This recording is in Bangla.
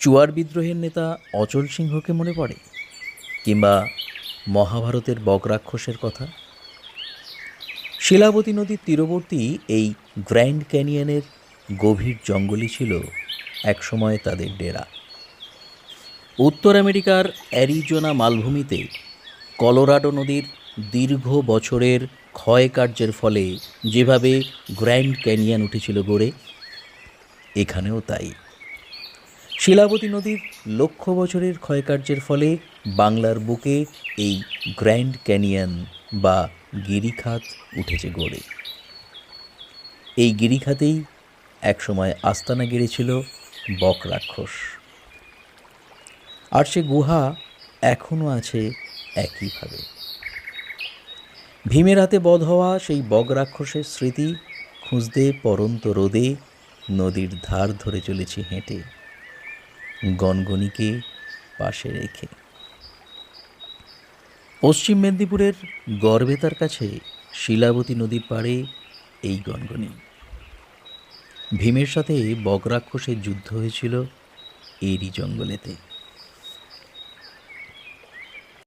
চুয়ার বিদ্রোহের নেতা অচল সিংহকে মনে পড়ে? কিংবা মহাভারতের বগরাক্ষসের কথা? শিলাবতী নদীর তীরবর্তী এই গ্র্যান্ড ক্যানিয়নের গভীর জঙ্গলই ছিল একসময় তাদের ডেরা। উত্তর আমেরিকার অ্যারিজোনা মালভূমিতে কলোরাডো নদীর দীর্ঘ বছরের ক্ষয়কার্যের ফলে যেভাবে গ্র্যান্ড ক্যানিয়ন উঠেছিল গড়ে, এখানেও তাই। শিলাবতী নদীর লক্ষ বছরের ক্ষয়কার্যের ফলে বাংলার বুকে এই গ্র্যান্ড ক্যানিয়ন বা গিরিখাত উঠেছে গড়ে। এই গিরিখাতেই একসময় আস্তানা গেড়েছিল বক রাক্ষস। আর সে গুহা এখনও আছে একইভাবে। ভীমের হাতে বধ হওয়া সেই বগ রাক্ষসের স্মৃতি খুঁজতে পরন্ত রোদে নদীর ধার ধরে চলেছি হেঁটে। গনগনিকে পাশে রেখে। পশ্চিম মেদিনীপুরের গর্বেতার কাছে শিলাবতী নদীর পাড়ে এই গনগনি। ভীমের সাথে বগরাক্ষসের যুদ্ধ হয়েছিল এরই জঙ্গলেতে।